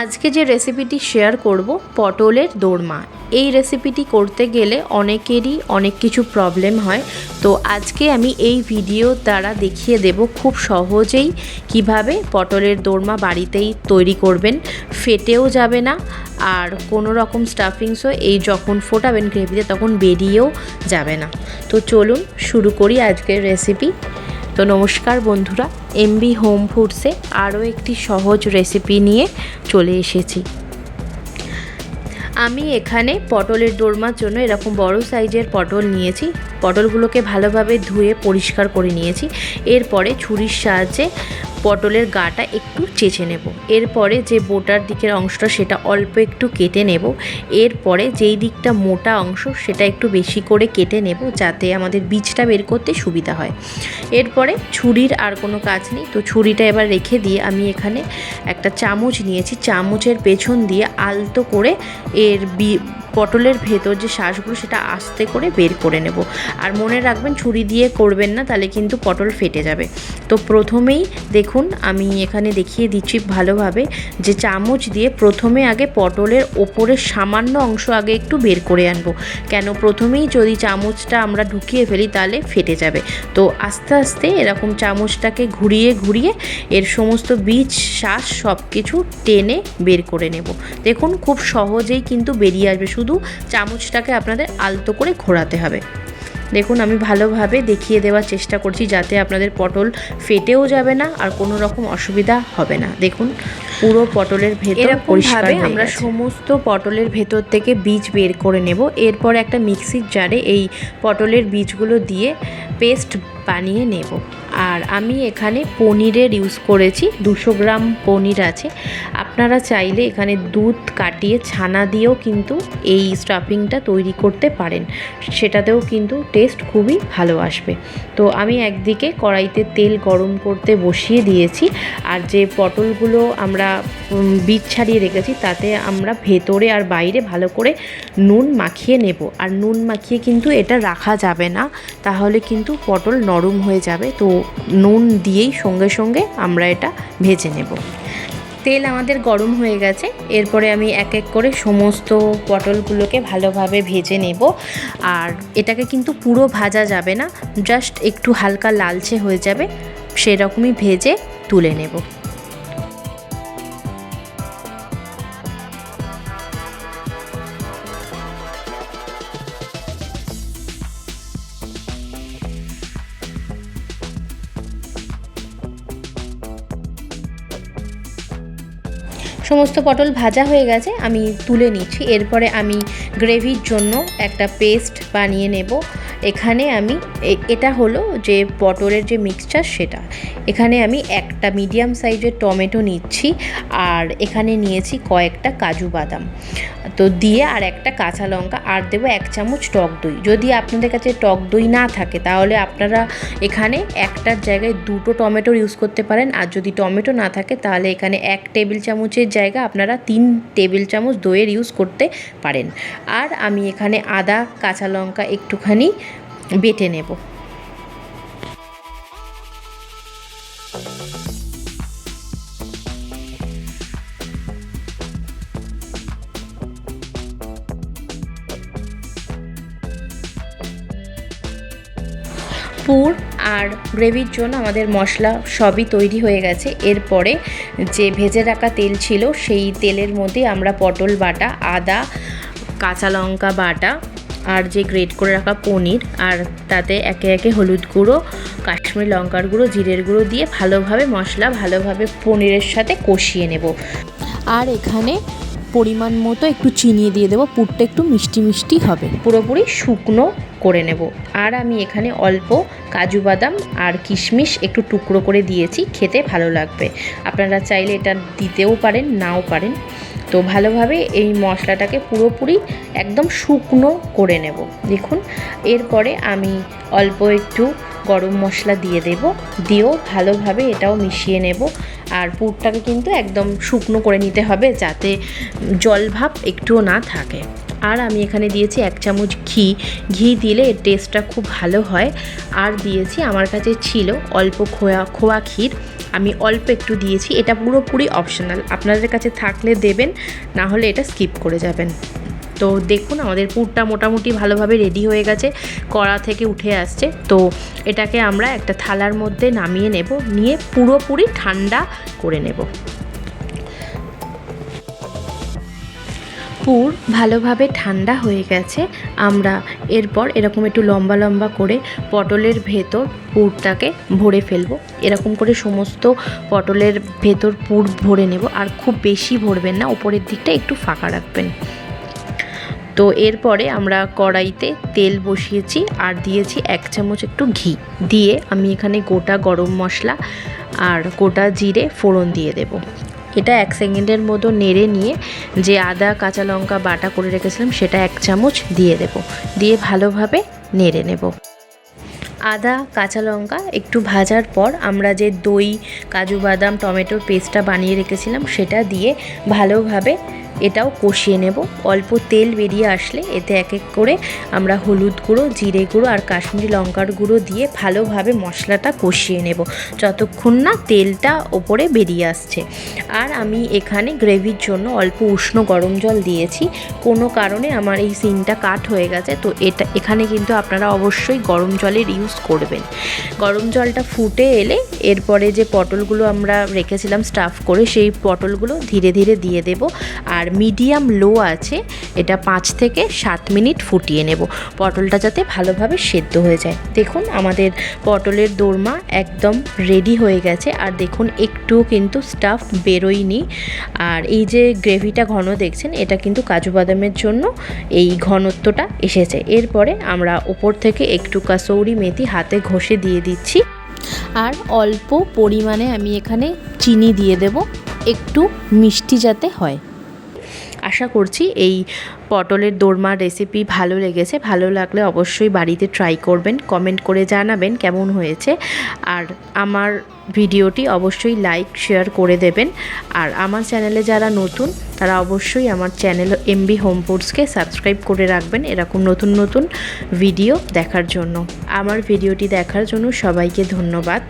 আজকে যে রেসিপিটি শেয়ার করব, পটলের দোরমা। এই রেসিপিটি করতে গেলে অনেকেরই অনেক কিছু প্রবলেম হয়। তো আজকে আমি এই ভিডিও দ্বারা দেখিয়ে দেব খুব সহজেই কীভাবে পটলের দোরমা বাড়িতেই তৈরি করবেন। ফেটেও যাবে না, আর কোনো রকম স্টাফিংসও এই যখন ফোটাবেন গ্রেভিতে তখন বেরিয়েও যাবে না। তো চলুন শুরু করি আজকের রেসিপি তো নমস্কার বন্ধুরা এমবি হোম ফুডসে আরও একটি সহজ রেসিপি নিয়ে চলে এসেছি। আমি এখানে পটলের দোরমার জন্য এরকম বড় সাইজের পটল নিয়েছি। পটলগুলোকে ভালোভাবে ধুয়ে পরিষ্কার করে নিয়েছি। এরপরে ছুরির সাহায্যে পটলের গাটা একটু চেঁচে নেব। এরপরে যে বোটার দিকের অংশটা সেটা অল্প একটু কেটে নেব। এরপরে যেই দিকটা মোটা অংশ সেটা একটু বেশি করে কেটে নেব যাতে আমাদের বীজটা বের করতে সুবিধা হয়। এরপরে ছুরির আর কোনো কাজ নেই। তো ছুরিটা এবার রেখে দিয়ে আমি এখানে একটা চামচ নিয়েছি। চামচের পেছন দিয়ে আলতো করে এর বি পটলের ভেতর যে শ্বাসগুলো সেটা আস্তে করে বের করে নেব। আর মনে রাখবেন, ছুরি দিয়ে করবেন না, তাহলে কিন্তু পটল ফেটে যাবে। তো প্রথমেই দেখুন, আমি এখানে দেখিয়ে দিচ্ছি ভালোভাবে যে চামচ দিয়ে প্রথমে আগে পটলের ওপরের সামান্য অংশ আগে একটু বের করে আনব। কেন? প্রথমেই যদি চামচটা আমরা ঢুকিয়ে ফেলি, তাহলে ফেটে যাবে। তো আস্তে আস্তে এরকম চামচটাকে ঘুরিয়ে ঘুরিয়ে এর সমস্ত বীজ শ্বাস সব কিছু টেনে বের করে নেব। দেখুন, খুব সহজেই কিন্তু বেরিয়ে আসবে। শুধু চামচটাকে আপনাদের আলতো করে ঘোরাতে হবে। দেখুন আমি ভালোভাবে দেখিয়ে দেওয়ার চেষ্টা করছি যাতে আপনাদের পটল ফেটেও যাবে না আর কোনো রকম অসুবিধা হবে না। দেখুন পুরো পটলের ভেতর পরিষ্কার হয়ে আমরা সমস্ত পটলের ভেতর থেকে বীজ বের করে নেব। এরপর একটা মিক্সির জারে এই পটলের বীজগুলো দিয়ে পেস্ট বানিয়ে নেব। আর আমি এখানে পনিরের ইউজ করেছি, দুশো গ্রাম পনির আছে। আপনারা চাইলে এখানে দুধ কাটিয়ে ছানা দিয়েও কিন্তু এই স্টাফিংটা তৈরি করতে পারেন। সেটাতেও কিন্তু টেস্ট খুবই ভালো আসবে। তো আমি একদিকে কড়াইতে তেল গরম করতে বসিয়ে দিয়েছি, আর যে পটলগুলো আমরা বীজ ছাড়িয়ে রেখেছি, তাতে আমরা ভেতরে আর বাইরে ভালো করে নুন মাখিয়ে নেব। আর নুন মাখিয়ে কিন্তু এটা রাখা যাবে না, তাহলে কিন্তু পটল নরম হয়ে যাবে, তো নুন দিয়েই সঙ্গে সঙ্গে আমরা এটা ভেজে নেব। তেল আমাদের গরম হয়ে গেছে, এরপরে আমি এক এক করে সমস্ত পটলগুলোকে ভালোভাবে ভেজে নেব। আর এটাকে কিন্তু পুরো ভাজা যাবে না, জাস্ট একটু হালকা লালচে হয়ে যাবে, সেরকমই ভেজে তুলে নেব। সমস্ত পটল ভাজা হয়ে গেছে, আমি তুলে নিচ্ছি। এরপরে আমি গ্রেভির জন্য একটা পেস্ট বানিয়ে নেব। এখানে আমি এটা হলো যে পটলের যে মিক্সচার সেটা। এখানে আমি একটা মিডিয়াম সাইজের টমেটো নিচ্ছি আর এখানে নিয়েছি কয়েকটা কাজু বাদাম। তো দিয়ে আর একটা কাঁচা লঙ্কা আর দেবো এক চামচ টক দই। যদি আপনাদের কাছে টক দই না থাকে, তাহলে আপনারা এখানে একটার জায়গায় দুটো টমেটোর ইউজ করতে পারেন। আর যদি টমেটো না থাকে, তাহলে এখানে এক টেবিল চামচের জায়গা আপনারা তিন টেবিল চামচ দইয়ের ইউজ করতে পারেন। আর আমি এখানে আদা, কাঁচা লঙ্কা একটুখানি বেটে নেব। পুর আর গ্রেভির জন্য আমাদের মশলা সবই তৈরি হয়ে গেছে। এরপরে যে ভেজে রাখা তেল ছিল, সেই তেলের মধ্যে আমরা পটল বাটা, আদা, কাঁচা লঙ্কা বাটা আর যে গ্রেট করে রাখা পনির আর তাতে একে একে হলুদ গুঁড়ো কাশ্মীর লঙ্কার গুঁড়ো জিরের গুঁড়ো দিয়ে ভালোভাবে মশলা ভালোভাবে পনিরের সাথে কষিয়ে নেব। আর এখানে পরিমাণ মতো একটু চিনি দিয়ে দেবো পুরটা একটু মিষ্টি মিষ্টি হবে। পুরোপুরি শুকনো করে নেব। আর আমি এখানে অল্প কাজু বাদাম আর কিশমিশ একটু টুকরো করে দিয়েছি খেতে ভালো লাগবে। আপনারা চাইলে এটা দিতেও পারেন নাও পারেন। তো ভালোভাবে এই মশলাটাকে পুরোপুরি একদম শুকনো করে নেব। দেখুন, এরপরে আমি অল্প একটু গরম মশলা দিয়ে দেব, দিয়েও ভালোভাবে এটাও মিশিয়ে নেব। আর পুরটাকে কিন্তু একদম শুকনো করে নিতে হবে যাতে জলভাব একটুও না থাকে। আর আমি এখানে দিয়েছি এক চামচ ঘি। ঘি দিলে এর টেস্টটা খুব ভালো হয়। আর দিয়েছি, আমার কাছে ছিল অল্প খোয়া খোয়া ক্ষীর। আমি অল্প একটু দিয়েছি, এটা পুরোপুরি অপশনাল আপনাদের কাছে থাকলে দেবেন, না হলে এটা স্কিপ করে যাবেন। তো দেখুন, আমাদের পুরটা মোটামুটি ভালোভাবে রেডি হয়ে গেছে, কড়া থেকে উঠে আসছে। তো এটাকে আমরা একটা থালার মধ্যে নামিয়ে নেব, নিয়ে পুরোপুরি ঠান্ডা করে নেব। পুর ভালোভাবে ঠান্ডা হয়ে গেছে, আমরা এরপর এরকম একটু লম্বা লম্বা করে পটলের ভেতর পুরটাকে ভরে ফেলব। এরকম করে সমস্ত পটলের ভেতর পুর ভরে নেব, আর খুব বেশি ভরবেন না, উপরের দিকটা একটু ফাঁকা রাখবেন। তো এরপরে আমরা কড়াইতে তেল বসিয়েছি, আর দিয়েছি এক চামচ একটু ঘি। দিয়ে আমি এখানে গোটা গরম মশলা আর গোটা জিরে ফোড়ন দিয়ে দেব। এটা এক সেকেন্ডের মতো নেড়ে নিয়ে যে আদা, কাঁচা লঙ্কা বাটা করে রেখেছিলাম, সেটা এক চামচ দিয়ে দেব। দিয়ে ভালোভাবে নেড়ে নেব। আদা, কাঁচা লঙ্কা একটু ভাজার পর আমরা যে দই, কাজু বাদাম, টমেটোর পেস্টটা বানিয়ে রেখেছিলাম, সেটা দিয়ে ভালোভাবে এটাও কষিয়ে নেব। অল্প তেল বেরিয়ে আসলে এতে এক এক করে আমরা হলুদ গুঁড়ো, জিরে গুঁড়ো আর কাশ্মীরি লঙ্কার গুঁড়ো দিয়ে ভালোভাবে মশলাটা কষিয়ে নেব। যতক্ষণ না তেলটা ওপরে বেরিয়ে আসছে। আর আমি এখানে গ্রেভির জন্য অল্প উষ্ণ গরম জল দিয়েছি। কোনো কারণে আমার এই সিনটা কাট হয়ে গেছে। তো এটা, এখানে কিন্তু আপনারা অবশ্যই গরম জলের ইউজ করবেন। গরম জলটা ফুটে এলে এরপরে যে পটলগুলো আমরা রেখেছিলাম স্টাফ করে, সেই পটলগুলো ধীরে ধীরে দিয়ে দেব। আর মিডিয়াম লো আছে, এটা পাঁচ থেকে সাত মিনিট ফুটিয়ে নেব। পটলটা যাতে ভালোভাবে সেদ্ধ হয়ে যায়। দেখুন আমাদের পটলের দোরমা একদম রেডি হয়ে গেছে। আর দেখুন একটুও কিন্তু স্টাফ বেরোয়নি। আর এই যে গ্রেভিটা ঘন দেখছেন, এটা কিন্তু কাজু বাদামের জন্য এই ঘনত্বটা এসেছে। এরপরে আমরা ওপর থেকে একটু কাসৌরি মেথি হাতে ঘষে দিয়ে দিচ্ছি। আর অল্প পরিমাণে আমি এখানে চিনি দিয়ে দেব। একটু মিষ্টি যাতে হয়। আশা করছি এই পটলের দোরমার রেসিপি ভালো লেগেছে। ভালো লাগলে অবশ্যই বাড়িতে ট্রাই করবেন কমেন্ট করে জানাবেন কেমন হয়েছে। আর আমার ভিডিওটি অবশ্যই লাইক শেয়ার করে দেবেন। আর আমার চ্যানেলে যারা নতুন, তারা অবশ্যই আমার চ্যানেল এমবি হোম ফুডসকে সাবস্ক্রাইব করে রাখবেন এরকম নতুন নতুন ভিডিও দেখার জন্য। আমার ভিডিওটি দেখার জন্য সবাইকে ধন্যবাদ।